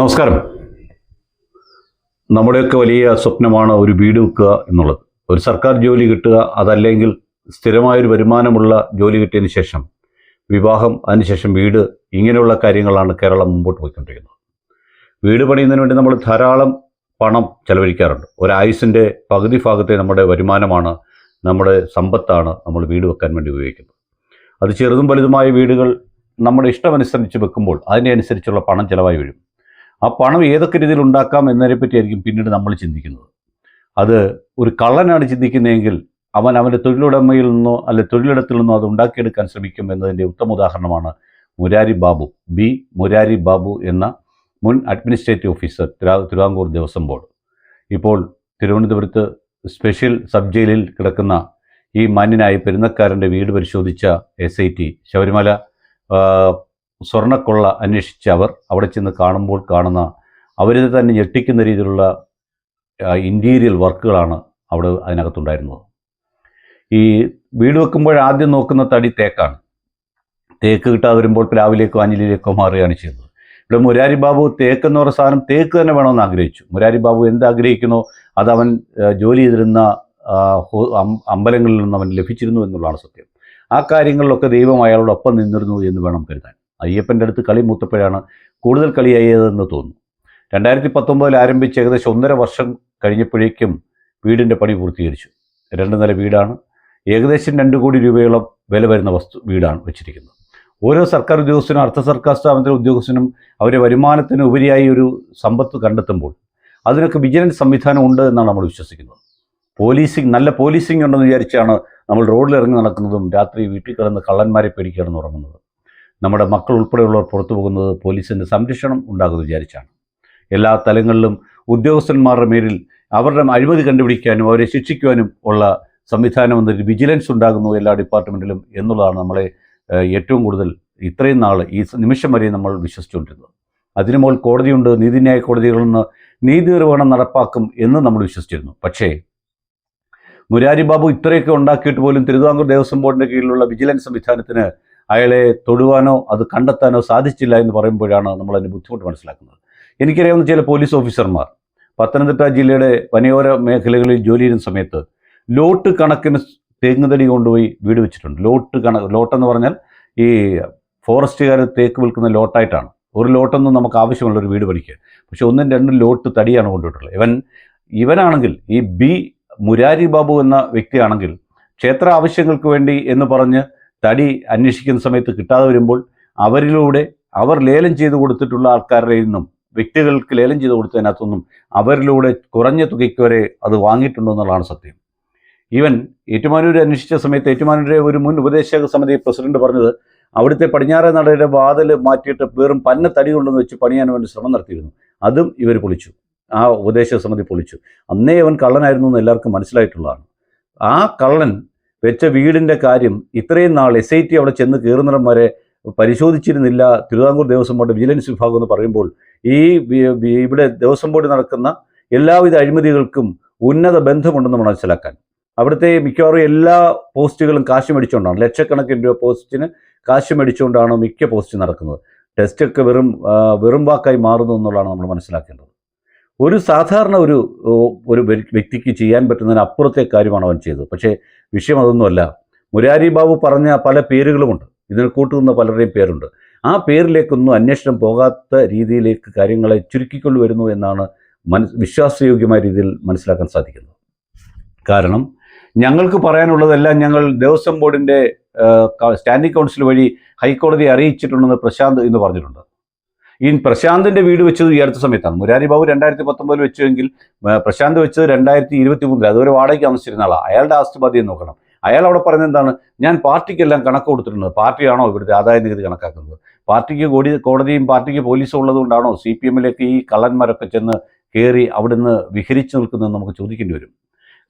നമസ്കാരം. നമ്മുടെയൊക്കെ വലിയ സ്വപ്നമാണ് ഒരു വീട് വെക്കുക എന്നുള്ളത്. ഒരു സർക്കാർ ജോലി കിട്ടുക അതല്ലെങ്കിൽ സ്ഥിരമായൊരു വരുമാനമുള്ള ജോലി കിട്ടിയതിന് ശേഷം വിവാഹം അതിനുശേഷം വീട് ഇങ്ങനെയുള്ള കാര്യങ്ങളാണ് കേരളം മുമ്പോട്ട് പോയിക്കൊണ്ടിരിക്കുന്നത്. വീട് പണിയുന്നതിന് വേണ്ടി നമ്മൾ ധാരാളം പണം ചെലവഴിക്കാറുണ്ട്. ഒരായുസിന്റെ പകുതി ഭാഗത്തെ നമ്മുടെ വരുമാനമാണ് നമ്മുടെ സമ്പത്താണ് നമ്മൾ വീട് വെക്കാൻ വേണ്ടി ഉപയോഗിക്കുന്നത്. അത് ചെറുതും വലുതുമായ വീടുകൾ നമ്മുടെ ഇഷ്ടമനുസരിച്ച് വെക്കുമ്പോൾ അതിനനുസരിച്ചുള്ള പണം ചിലവായി വരും. ആ പണം ഏതൊക്കെ രീതിയിൽ ഉണ്ടാക്കാം എന്നതിനെ പറ്റിയായിരിക്കും പിന്നീട് നമ്മൾ ചിന്തിക്കുന്നത്. അത് ഒരു കള്ളനാണ് ചിന്തിക്കുന്നതെങ്കിൽ അവൻ അവന്റെ തൊഴിലുടമയിൽ നിന്നോ അല്ലെ തൊഴിലിടത്തിൽ നിന്നോ അത് ഉണ്ടാക്കിയെടുക്കാൻ ശ്രമിക്കും എന്നതിന്റെ ഉത്തമ ഉദാഹരണമാണ് മുരാരി ബാബു ബി. മുരാരി ബാബു എന്ന മുൻ അഡ്മിനിസ്ട്രേറ്റീവ് ഓഫീസർ തിരാ തിരുവാങ്കൂർ ദേവസ്വം ബോർഡ്. ഇപ്പോൾ തിരുവനന്തപുരത്ത് സ്പെഷ്യൽ സബ് ജയിലിൽ കിടക്കുന്ന ഈ മാന്യനായ പെരുന്നക്കാരന്റെ വീട് പരിശോധിച്ച എസ് ഐ ടി ശബരിമല സ്വർണക്കൊള്ള അന്വേഷിച്ച അവർ അവിടെ ചെന്ന് കാണുമ്പോൾ കാണുന്ന അവരിത് തന്നെ ഞെട്ടിക്കുന്ന രീതിയിലുള്ള ഇന്റീരിയൽ വർക്കുകളാണ് അവിടെ അതിനകത്തുണ്ടായിരുന്നത്. ഈ വീട് വെക്കുമ്പോൾ ആദ്യം നോക്കുന്ന തടി തേക്കാണ്. തേക്ക് കിട്ടാതെ വരുമ്പോൾ പ്ലാവിലേക്കോ അഞ്ഞിലേക്കോ മാറുകയാണ് ചെയ്യുന്നത്. ഇവിടെ മുരാരി ബാബു തേക്ക് എന്ന് പറഞ്ഞ സാധനം തേക്ക് തന്നെ വേണമെന്ന് ആഗ്രഹിച്ചു. മുരാരി ബാബു എന്ത് ആഗ്രഹിക്കുന്നോ? അത് അവൻ ജോലി ചെയ്തിരുന്ന അമ്പലങ്ങളിൽ നിന്ന് അവൻ ലഭിച്ചിരുന്നു എന്നുള്ളതാണ് സത്യം. ആ കാര്യങ്ങളിലൊക്കെ ദൈവം അയാളോടൊപ്പം നിന്നിരുന്നു എന്ന് വേണം കരുതാൻ. അയ്യപ്പന്റെ അടുത്ത് കളി മൂത്തപ്പോഴാണ് കൂടുതൽ കളിയായതെന്ന് തോന്നുന്നു. രണ്ടായിരത്തി പത്തൊമ്പതിൽ ആരംഭിച്ച് ഏകദേശം ഒന്നര വർഷം കഴിഞ്ഞപ്പോഴേക്കും വീടിന്റെ പണി പൂർത്തീകരിച്ചു. രണ്ട് നില വീടാണ്. ഏകദേശം രണ്ട് കോടി രൂപയോളം വില വരുന്ന വസ്തു വീടാണ് വെച്ചിരിക്കുന്നത്. ഓരോ സർക്കാർ ഉദ്യോഗസ്ഥനും അർദ്ധ സർക്കാർ സ്ഥാപനത്തിലെ ഉദ്യോഗസ്ഥനും അവരെ വരുമാനത്തിന് ഉപരിയായി ഒരു സമ്പത്ത് കണ്ടെത്തുമ്പോൾ അതിനൊക്കെ വിജിലൻസ് സംവിധാനം ഉണ്ട് എന്നാണ് നമ്മൾ വിശ്വസിക്കുന്നത്. പോലീസിങ് നല്ല പോലീസിങ് ഉണ്ടെന്ന് വിചാരിച്ചാണ് നമ്മൾ റോഡിൽ ഇറങ്ങി നടക്കുന്നതും രാത്രി വീട്ടിൽ കിടന്ന് കള്ളന്മാരെ പേടിക്കാണെന്ന് ഉറങ്ങുന്നത്. നമ്മുടെ മക്കൾ ഉൾപ്പെടെയുള്ളവർ പുറത്തു പോകുന്നത് പോലീസിന്റെ സംരക്ഷണം ഉണ്ടാകുമെന്ന് വിചാരിച്ചാണ്. എല്ലാ തലങ്ങളിലും ഉദ്യോഗസ്ഥന്മാരുടെ മേലിൽ അവരുടെ അഴിമതി കണ്ടുപിടിക്കാനും അവരെ ശിക്ഷിക്കുവാനും ഉള്ള സംവിധാനം എന്നൊരു വിജിലൻസ് ഉണ്ടാകുന്നു എല്ലാ ഡിപ്പാർട്ട്മെന്റിലും എന്നുള്ളതാണ് നമ്മളെ ഏറ്റവും കൂടുതൽ ഇത്രയും നാൾ ഈ നിമിഷം വരെ നമ്മൾ വിശ്വസിച്ചുകൊണ്ടിരുന്നത്. അതിനു മുകൾ കോടതിയുണ്ട് നീതിന്യായ കോടതികളിൽ നിന്ന് നീതി നിർവഹണം നടപ്പാക്കും എന്ന് നമ്മൾ വിശ്വസിച്ചിരുന്നു. പക്ഷേ മുരാരി ബാബു ഇത്രയൊക്കെ ഉണ്ടാക്കിയിട്ട് പോലും തിരുവിതാംകൂർ ദേവസ്വം ബോർഡിന്റെ കീഴിലുള്ള വിജിലൻസ് സംവിധാനത്തിന് അയാളെ തൊടുവാനോ അത് കണ്ടെത്താനോ സാധിച്ചില്ല എന്ന് പറയുമ്പോഴാണ് നമ്മൾ അതിന്റെ ബുദ്ധിമുട്ട് മനസ്സിലാക്കുന്നത്. എനിക്കറിയാവുന്ന ചില പോലീസ് ഓഫീസർമാർ പത്തനംതിട്ട ജില്ലയുടെ വനയോര മേഖലകളിൽ ജോലി ചെയ്യുന്ന സമയത്ത് ലോട്ട് കണക്കിന് തേങ്ങുതടി കൊണ്ടുപോയി വീട് വെച്ചിട്ടുണ്ട്. ലോട്ട് കണ ലോട്ടെന്ന് പറഞ്ഞാൽ ഈ ഫോറസ്റ്റുകാർ തേക്ക് വിൽക്കുന്ന ലോട്ടായിട്ടാണ്. ഒരു ലോട്ടൊന്നും നമുക്ക് ആവശ്യമുള്ള ഒരു വീട് പണിക്കുക പക്ഷെ ഒന്നും രണ്ടും ലോട്ട് തടിയാണ് കൊണ്ടുപോയിട്ടുള്ളത്. ഇവൻ ഇവനാണെങ്കിൽ ഈ ബി മുരാരി ബാബു എന്ന വ്യക്തിയാണെങ്കിൽ ക്ഷേത്ര ആവശ്യങ്ങൾക്ക് വേണ്ടി എന്ന് പറഞ്ഞ് തടി അന്വേഷിക്കുന്ന സമയത്ത് കിട്ടാതെ വരുമ്പോൾ അവരിലൂടെ അവർ ലേലം ചെയ്തു കൊടുത്തിട്ടുള്ള ആൾക്കാരുടെ നിന്നും വ്യക്തികൾക്ക് ലേലം ചെയ്ത് കൊടുത്തതിനകത്തൊന്നും അവരിലൂടെ കുറഞ്ഞ തുകയ്ക്ക് വരെ അത് വാങ്ങിയിട്ടുണ്ടെന്നുള്ളതാണ് സത്യം. ഈവൻ ഏറ്റുമാനൂർ അന്വേഷിച്ച സമയത്ത് ഏറ്റുമാനൂരെ ഒരു മുൻ ഉപദേശക സമിതി പ്രസിഡന്റ് പറഞ്ഞത് അവിടുത്തെ പടിഞ്ഞാറേ നടയുടെ വാതിൽ മാറ്റിയിട്ട് വെറും പന്ന തടി കൊണ്ടെന്ന് വെച്ച് പണിയാൻ വേണ്ടി ശ്രമം നടത്തിയിരുന്നു. അതും ഇവർ പൊളിച്ചു. ആ ഉപദേശക സമിതി പൊളിച്ചു. അന്നേ അവൻ കള്ളനായിരുന്നു എന്ന് എല്ലാവർക്കും മനസ്സിലായിട്ടുള്ളതാണ്. ആ കള്ളൻ വെച്ച വീടിന്റെ കാര്യം ഇത്രയും നാൾ എസ് ഐ ടി അവിടെ ചെന്ന് കയറുന്നിടം വരെ പരിശോധിച്ചിരുന്നില്ല. തിരുവിതാംകൂർ ദേവസ്വം ബോർഡ് വിജിലൻസ് വിഭാഗം എന്ന് പറയുമ്പോൾ ഈ ഇവിടെ ദേവസ്വം ബോർഡ് നടക്കുന്ന എല്ലാവിധ അഴിമതികൾക്കും ഉന്നത ബന്ധമുണ്ടെന്ന് മനസ്സിലാക്കാൻ. അവിടുത്തെ മിക്കവാറും എല്ലാ പോസ്റ്റുകളും കാശ് മേടിച്ചുകൊണ്ടാണ്. ലക്ഷക്കണക്കിന് രൂപ പോസ്റ്റിന് കാശ് മേടിച്ചുകൊണ്ടാണ് മിക്ക പോസ്റ്റ് നടക്കുന്നത്. ടെസ്റ്റൊക്കെ വെറും വെറും വാക്കായി മാറുന്നു എന്നുള്ളതാണ് നമ്മൾ മനസ്സിലാക്കേണ്ടത്. ഒരു സാധാരണ ഒരു ഒരു വ്യക്തിക്ക് ചെയ്യാൻ പറ്റുന്നതിന് അപ്പുറത്തെ കാര്യമാണ് അവൻ ചെയ്തത്. പക്ഷേ വിഷയം അതൊന്നുമല്ല. മുരാരി ബാബു പറഞ്ഞ പല പേരുകളുമുണ്ട്. ഇതിന് കൂട്ടുന്ന പലരുടെയും പേരുണ്ട്. ആ പേരിലേക്കൊന്നും അന്വേഷണം പോകാത്ത രീതിയിലേക്ക് കാര്യങ്ങളെ ചുരുക്കിക്കൊണ്ടു വരുന്നു എന്നാണ് മനസ് വിശ്വാസയോഗ്യമായ രീതിയിൽ മനസ്സിലാക്കാൻ സാധിക്കുന്നത്. കാരണം ഞങ്ങൾക്ക് പറയാനുള്ളതെല്ലാം ഞങ്ങൾ ദേവസ്വം ബോർഡിന്റെ സ്റ്റാൻഡിംഗ് കൗൺസിൽ വഴി ഹൈക്കോടതിയെ അറിയിച്ചിട്ടുണ്ടെന്ന് പ്രശാന്ത് ഇന്ന് പറഞ്ഞിട്ടുണ്ട്. ഈ പ്രശാന്തിന്റെ വീട് വെച്ചത് ഈ അടുത്ത സമയത്താണ്. മുരാരി ബാബു രണ്ടായിരത്തി പത്തൊമ്പതിൽ വെച്ചുവെങ്കിൽ പ്രശാന്ത് വെച്ചത് രണ്ടായിരത്തി ഇരുപത്തി മൂന്നിൽ അതുവരെ വാടകയ്ക്ക് താമസിച്ചിരുന്ന ആളാണ് അയാളുടെ ആസ്തി നോക്കണം. അയാൾ അവിടെ പറയുന്നത് എന്താണ്? ഞാൻ പാർട്ടിക്കെല്ലാം കണക്ക് കൊടുത്തിട്ടുണ്ട് പാർട്ടിയാണോ ഇവിടുത്തെ ആദായ നികുതി കണക്കാക്കുന്നത്? പാർട്ടിക്ക് കോടി കോടതിയും പാർട്ടിക്ക് പോലീസും ഉള്ളതുകൊണ്ടാണോ സി പി എമ്മിലേക്ക് ഈ കള്ളന്മാരൊക്കെ ചെന്ന് കയറി അവിടുന്ന് വിഹരിച്ചു നിൽക്കുന്നതെന്ന് നമുക്ക് ചോദിക്കേണ്ടി വരും.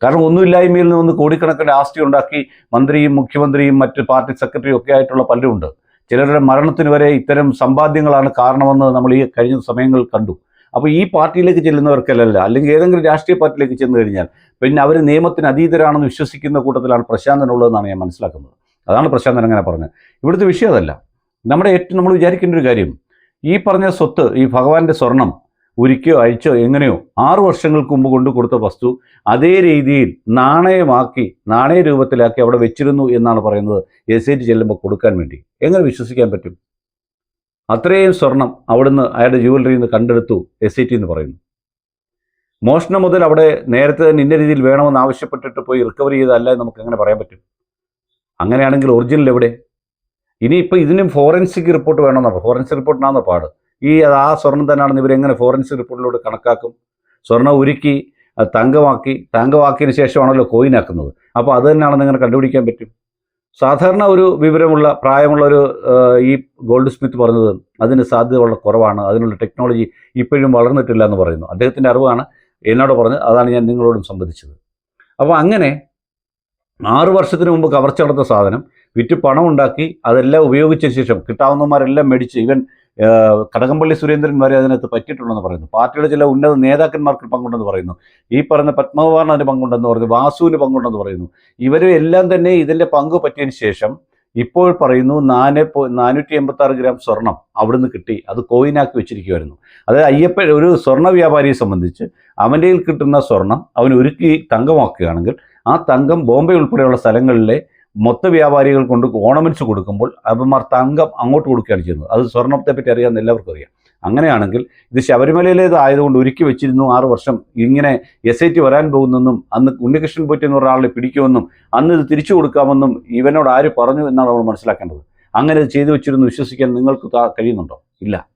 കാരണം ഒന്നുമില്ലായ്മയിൽ നിന്ന് കോടിക്കണക്കിന് ആസ്തി ഉണ്ടാക്കി മന്ത്രിയും മുഖ്യമന്ത്രിയും മറ്റ് പാർട്ടി സെക്രട്ടറിയും ഒക്കെ ആയിട്ടുള്ള പലരുമുണ്ട് ചിലരുടെ മരണത്തിന് വരെ ഇത്തരം സമ്പാദ്യങ്ങളാണ് കാരണമെന്ന് നമ്മൾ ഈ കഴിഞ്ഞ സമയങ്ങൾ കണ്ടു. അപ്പോൾ ഈ പാർട്ടിയിലേക്ക് ചെല്ലുന്നവർക്കല്ല അല്ലെങ്കിൽ ഏതെങ്കിലും രാഷ്ട്രീയ പാർട്ടിയിലേക്ക് ചെന്ന് കഴിഞ്ഞാൽ പിന്നെ അവർ നിയമത്തിന് അതീതരാണെന്ന് വിശ്വസിക്കുന്ന കൂട്ടത്തിലാണ് പ്രശാന്തനുള്ളതെന്നാണ് ഞാൻ മനസ്സിലാക്കുന്നത്. അതാണ് പ്രശാന്തൻ അങ്ങനെ പറഞ്ഞത്. ഇവിടുത്തെ വിഷയം അതല്ല. നമ്മുടെ ഏറ്റവും നമ്മൾ വിചാരിക്കേണ്ട ഒരു കാര്യം ഈ പറഞ്ഞ സ്വത്ത് ഈ ഭഗവാന്റെ സ്വർണം ഉരുക്കിയോ അഴിച്ചോ എങ്ങനെയോ ആറു വർഷങ്ങൾക്ക് മുമ്പ് കൊണ്ട് കൊടുത്ത വസ്തു അതേ രീതിയിൽ നാണയമാക്കി നാണയ രൂപത്തിലാക്കി അവിടെ വെച്ചിരുന്നു എന്നാണ് പറയുന്നത് എസ് ഐ ടി ചെല്ലുമ്പോൾ കൊടുക്കാൻ വേണ്ടി. എങ്ങനെ വിശ്വസിക്കാൻ പറ്റും? അത്രയും സ്വർണം അവിടുന്ന് അയാളുടെ ജുവലറിയിൽ നിന്ന് കണ്ടെടുത്തു എസ് ഐ ടി എന്ന് പറയുന്നു. മോഷണം മുതൽ അവിടെ നേരത്തെ തന്നെ ഇന്ന രീതിയിൽ വേണമെന്ന് ആവശ്യപ്പെട്ടിട്ട് പോയി റിക്കവർ ചെയ്തതല്ല നമുക്ക് എങ്ങനെ പറയാൻ പറ്റും? അങ്ങനെയാണെങ്കിൽ ഒറിജിനൽ എവിടെ? ഇനിയിപ്പോൾ ഇതിനും ഫോറൻസിക് റിപ്പോർട്ട് വേണമെന്നാണ് ഫോറൻസിക് റിപ്പോർട്ടിനാണ് പാട്. ഈ ആ സ്വർണം തന്നെയാണെന്ന് ഇവരെങ്ങനെ ഫോറൻസിക് റിപ്പോർട്ടിലൂടെ കണക്കാക്കും? സ്വർണം ഉരുക്കി തങ്കമാക്കി തങ്കമാക്കിയതിന് ശേഷമാണല്ലോ കോയിനാക്കുന്നത് അപ്പോൾ അത് തന്നെയാണെന്ന് ഇങ്ങനെ കണ്ടുപിടിക്കാൻ പറ്റും? സാധാരണ ഒരു വിവരമുള്ള പ്രായമുള്ള ഒരു ഈ ഗോൾഡ് സ്മിത്ത് പറഞ്ഞത് അതിന് സാധ്യത കുറവാണ്. അതിനുള്ള ടെക്നോളജി ഇപ്പോഴും വളർന്നിട്ടില്ല എന്ന് പറയുന്നു. അദ്ദേഹത്തിന്റെ അറിവാണ് എന്നോട് പറഞ്ഞത്. അതാണ് ഞാൻ നിങ്ങളോടും സംബന്ധിച്ചത് അപ്പോൾ അങ്ങനെ ആറു വർഷത്തിന് മുമ്പ് കവർച്ച നടത്ത സാധനം വിറ്റ് പണം ഉണ്ടാക്കി അതെല്ലാം ഉപയോഗിച്ച ശേഷം കിട്ടാവുന്നമാരെല്ലാം മേടിച്ച് ഇവൻ കടകംപള്ളി സുരേന്ദ്രൻ വരെ അതിനകത്ത് പറ്റിയിട്ടുണ്ടെന്ന് പറയുന്നു. പാർട്ടിയുടെ ചില ഉന്നത നേതാക്കന്മാർക്ക് പങ്കുണ്ടെന്ന് പറയുന്നു. ഈ പറഞ്ഞ പത്മകുമാറിന് അതിന് പങ്കുണ്ടെന്ന് പറയുന്നു. വാസുവിന് പങ്കുണ്ടെന്ന് പറയുന്നു. ഇവരും എല്ലാം തന്നെ ഇതിന്റെ പങ്ക് പറ്റിയതിന് ശേഷം ഇപ്പോൾ പറയുന്നു നാല് നാനൂറ്റി എൺപത്തി ആറ് ഗ്രാം സ്വർണം അവിടുന്ന് കിട്ടി. അത് കോയിനാക്കി വെച്ചിരിക്കുമായിരുന്നു അതായത് അയ്യപ്പ ഒരു സ്വർണ വ്യാപാരിയെ സംബന്ധിച്ച് അവന്റെ കിട്ടുന്ന സ്വർണം അവൻ ഒരുക്കി തങ്കമാക്കുകയാണെങ്കിൽ ആ തങ്കം ബോംബെ ഉൾപ്പെടെയുള്ള സ്ഥലങ്ങളിലെ മൊത്ത വ്യാപാരികൾ കൊണ്ട് ഓർണമെന്റ്സ് കൊടുക്കുമ്പോൾ അവന്മാർ തങ്കം അങ്ങോട്ട് കൊടുക്കുകയാണ് ചെയ്യുന്നത്. അത് സ്വർണത്തെ പറ്റി അറിയാമെന്ന് എല്ലാവർക്കും അറിയാം. അങ്ങനെയാണെങ്കിൽ ഇത് ശബരിമലയിലേത് ആയതുകൊണ്ട് ഒരുക്കി വെച്ചിരുന്നു ആറ് വർഷം ഇങ്ങനെ എസ് ഐ ടി വരാൻ പോകുന്നെന്നും അന്ന് ഉണ്ണികൃഷ്ണൻ പോറ്റി പറഞ്ഞ ആളെ പിടിക്കുമെന്നും അന്ന് ഇത് തിരിച്ചു കൊടുക്കാമെന്നും ഇവനോട് ആര് പറഞ്ഞു എന്നാണ് നമ്മൾ മനസ്സിലാക്കേണ്ടത്. അങ്ങനെ ഇത് ചെയ്തു വെച്ചിരുന്നു വിശ്വസിക്കാൻ നിങ്ങൾക്ക് കഴിയുന്നുണ്ടോ? ഇല്ല.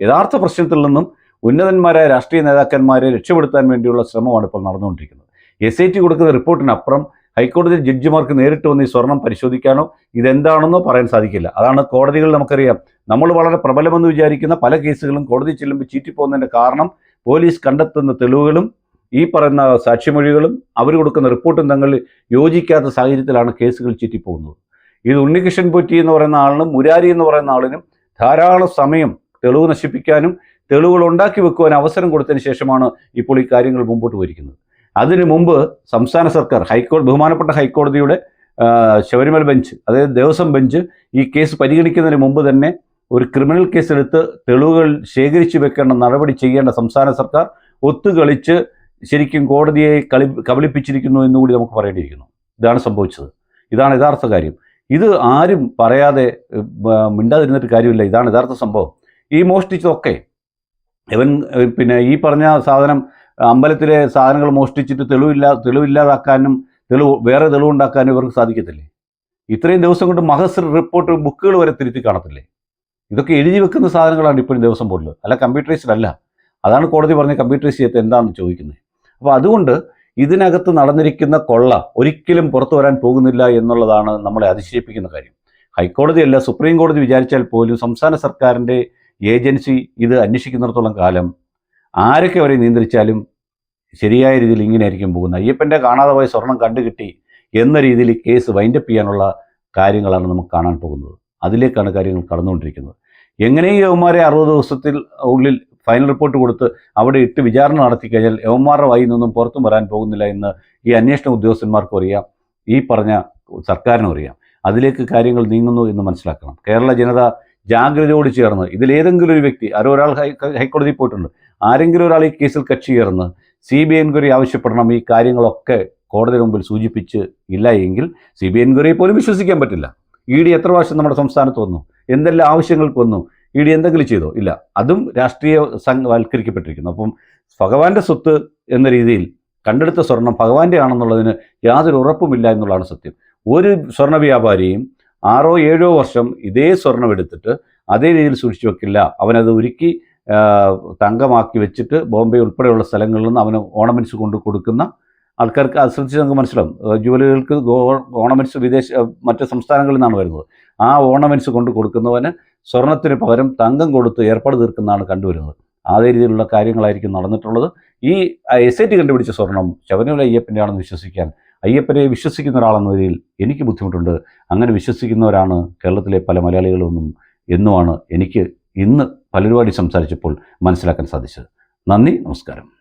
യഥാർത്ഥ പ്രശ്നത്തിൽ നിന്നും ഉന്നതന്മാരായ രാഷ്ട്രീയ നേതാക്കന്മാരെ രക്ഷപ്പെടുത്താൻ വേണ്ടിയുള്ള ശ്രമമാണ് ഇപ്പോൾ നടന്നുകൊണ്ടിരിക്കുന്നത്. എസ് ഐ ടി കൊടുക്കുന്ന റിപ്പോർട്ടിനപ്പുറം ഹൈക്കോടതി ജഡ്ജിമാർക്ക് നേരിട്ട് വന്ന് ഈ സ്വർണം പരിശോധിക്കാനോ ഇതെന്താണെന്നോ പറയാൻ സാധിക്കില്ല. അതാണ് കോടതികൾ നമുക്കറിയാം. നമ്മൾ വളരെ പ്രബലമെന്ന് വിചാരിക്കുന്ന പല കേസുകളും കോടതി ചെല്ലുമ്പോൾ ചീറ്റിപ്പോകുന്നതിന്റെ കാരണം പോലീസ് കണ്ടെത്തുന്ന തെളിവുകളും ഈ പറയുന്ന സാക്ഷിമൊഴികളും അവർ കൊടുക്കുന്ന റിപ്പോർട്ടും തങ്ങൾ യോജിക്കാത്ത സാഹചര്യത്തിലാണ് കേസുകൾ ചീറ്റിപ്പോകുന്നത്. ഇത് ഉണ്ണികൃഷ്ണൻ പൊറ്റി എന്ന് പറയുന്ന ആളിനും മുരാരി എന്ന് പറയുന്ന ആളിനും ധാരാളം സമയം തെളിവ് നശിപ്പിക്കാനും തെളിവുകൾ ഉണ്ടാക്കി വെക്കുവാൻ അവസരം കൊടുത്തതിന് ശേഷമാണ് ഇപ്പോൾ ഈ കാര്യങ്ങൾ മുമ്പോട്ട് പോയിരിക്കുന്നത് അതിനു മുമ്പ് സംസ്ഥാന സർക്കാർ ഹൈക്കോടതി ബഹുമാനപ്പെട്ട ഹൈക്കോടതിയുടെ ശബരിമല ബെഞ്ച് അതായത് ദേവസ്വം ബെഞ്ച് ഈ കേസ് പരിഗണിക്കുന്നതിന് മുമ്പ് തന്നെ ഒരു ക്രിമിനൽ കേസെടുത്ത് തെളിവുകൾ ശേഖരിച്ചു വെക്കേണ്ട നടപടി ചെയ്യേണ്ട സംസ്ഥാന സർക്കാർ ഒത്തുകളിച്ച് ശരിക്കും കോടതിയെ കളി കബളിപ്പിച്ചിരിക്കുന്നു എന്നുകൂടി നമുക്ക് പറയേണ്ടിയിരിക്കുന്നു. ഇതാണ് സംഭവിച്ചത്. ഇതാണ് യഥാർത്ഥ കാര്യം. ഇത് ആരും പറയാതെ മിണ്ടാതിരുന്നിട്ട് കാര്യമില്ല. ഇതാണ് യഥാർത്ഥ സംഭവം. ഈ മോഷ്ടിച്ചതൊക്കെ ഇവൻ പിന്നെ ഈ പറഞ്ഞ സാധനം അമ്പലത്തിലെ സാധനങ്ങൾ മോഷ്ടിച്ചിട്ട് തെളിവില്ല തെളിവില്ലാതാക്കാനും തെളിവ് വേറെ തെളിവുണ്ടാക്കാനും ഇവർക്ക് സാധിക്കത്തില്ലേ? ഇത്രയും ദിവസം കൊണ്ട് മഹസർ റിപ്പോർട്ട് ബുക്കുകൾ വരെ തിരുത്തി കാണത്തില്ലേ? ഇതൊക്കെ എഴുതി വെക്കുന്ന സാധനങ്ങളാണ് ഇപ്പോഴും ദിവസം ബോർഡിൽ അല്ല കമ്പ്യൂട്ടറൈസ്ഡ് അല്ല. അതാണ് കോടതി പറഞ്ഞ കമ്പ്യൂട്ടറൈസ് ചെയ്യത്ത് എന്താണെന്ന് ചോദിക്കുന്നത് അപ്പോൾ അതുകൊണ്ട് ഇതിനകത്ത് നടന്നിരിക്കുന്ന കൊള്ള ഒരിക്കലും പുറത്തു വരാൻ പോകുന്നില്ല എന്നുള്ളതാണ് നമ്മളെ അതിശയിപ്പിക്കുന്ന കാര്യം. ഹൈക്കോടതിയല്ല സുപ്രീം കോടതി വിചാരിച്ചാൽ പോലും സംസ്ഥാന സർക്കാരിന്റെ ഏജൻസി ഇത് അന്വേഷിക്കുന്നിടത്തോളം കാലം ആരൊക്കെ അവരെ നിയന്ത്രിച്ചാലും ശരിയായ രീതിയിൽ ഇങ്ങനെ ആയിരിക്കും പോകുന്നത്? അയ്യപ്പന്റെ കാണാതെ പോയ സ്വർണം കണ്ടുകിട്ടി എന്ന രീതിയിൽ കേസ് വൈൻഡപ്പ് ചെയ്യാനുള്ള കാര്യങ്ങളാണ് നമുക്ക് കാണാൻ പോകുന്നത്. അതിലേക്കാണ് കാര്യങ്ങൾ കടന്നുകൊണ്ടിരിക്കുന്നത്. എങ്ങനെയും യവന്മാരെ അറുപത് ദിവസത്തിൽ ഉള്ളിൽ ഫൈനൽ റിപ്പോർട്ട് കൊടുത്ത് അവിടെ ഇട്ട് വിചാരണ നടത്തി കഴിഞ്ഞാൽ യവന്മാരുടെ വായിൽ നിന്നും പുറത്തും വരാൻ പോകുന്നില്ല എന്ന് ഈ അന്വേഷണ ഉദ്യോഗസ്ഥന്മാർക്കും അറിയാം. ഈ പറഞ്ഞ സർക്കാരിനും അറിയാം. അതിലേക്ക് കാര്യങ്ങൾ നീങ്ങുന്നു എന്ന് മനസ്സിലാക്കണം. കേരള ജനത ജാഗ്രതയോട് ചേർന്ന് ഇതിലേതെങ്കിലും ഒരു വ്യക്തി ആരോ ഒരാൾ ഹൈക്കോടതിയിൽ പോയിട്ടുണ്ട് ആരെങ്കിലും ഒരാൾ ഈ കേസിൽ കക്ഷി ചേർന്ന് സി ബി എൻക്വയറി ആവശ്യപ്പെടണം ഈ കാര്യങ്ങളൊക്കെ കോടതി മുമ്പിൽ സൂചിപ്പിച്ച് ഇല്ല എങ്കിൽ സി ബി എൻക്വയറിയെ പോലും വിശ്വസിക്കാൻ പറ്റില്ല. ഇ ഡി എത്ര പ്രാവശ്യം നമ്മുടെ സംസ്ഥാനത്ത് വന്നു? എന്തെല്ലാം ആവശ്യങ്ങൾക്ക് വന്നു? ഇ ഡി എന്തെങ്കിലും ചെയ്തോ? ഇല്ല. അതും രാഷ്ട്രീയ സംഘവൽക്കരിക്കപ്പെട്ടിരിക്കുന്നു അപ്പം ഭഗവാന്റെ സ്വത്ത് എന്ന രീതിയിൽ കണ്ടെടുത്ത സ്വർണം ഭഗവാന്റെ ആണെന്നുള്ളതിന് യാതൊരു ഉറപ്പുമില്ല എന്നുള്ളതാണ് സത്യം. ഒരു സ്വർണ വ്യാപാരിയും ആറോ ഏഴോ വർഷം ഇതേ സ്വർണം എടുത്തിട്ട് അതേ രീതിയിൽ സൂക്ഷിച്ചു വെക്കില്ല. അവനത് ഉരുക്കി തങ്കമാക്കി വെച്ചിട്ട് ബോംബെ ഉൾപ്പെടെയുള്ള സ്ഥലങ്ങളിൽ നിന്ന് അവന് ഓർണമെന്റ്സ് കൊണ്ട് കൊടുക്കുന്ന ആൾക്കാർക്ക് അത് ശ്രദ്ധിച്ച് നമുക്ക് മനസ്സിലാവും. ജുവലുകൾക്ക് ഓർണമെന്റ്സ് വിദേശ മറ്റ് സംസ്ഥാനങ്ങളിൽ നിന്നാണ് വരുന്നത്. ആ ഓർണമെന്റ്സ് കൊണ്ട് കൊടുക്കുന്നവന് സ്വർണത്തിന് പകരം തങ്കം കൊടുത്ത് ഏർപ്പാട് തീർക്കുന്നതാണ് കണ്ടുവരുന്നത്. അതേ രീതിയിലുള്ള കാര്യങ്ങളായിരിക്കും നടന്നിട്ടുള്ളത്. ഈ എസ് ഐ ടി കണ്ടുപിടിച്ച സ്വർണം ശബരിമല അയ്യപ്പന്റെ ആണെന്ന് വിശ്വസിക്കാൻ അയ്യപ്പനെ വിശ്വസിക്കുന്ന ഒരാളെന്ന നിലയിൽ എനിക്ക് ബുദ്ധിമുട്ടുണ്ട്. അങ്ങനെ വിശ്വസിക്കുന്നവരാണ് കേരളത്തിലെ പല മലയാളികളൊന്നും എന്നുമാണ് എനിക്ക് ഇന്ന് പലരുപാടി സംസാരിച്ചപ്പോൾ മനസ്സിലാക്കാൻ സാധിച്ചത്. നന്ദി നമസ്കാരം.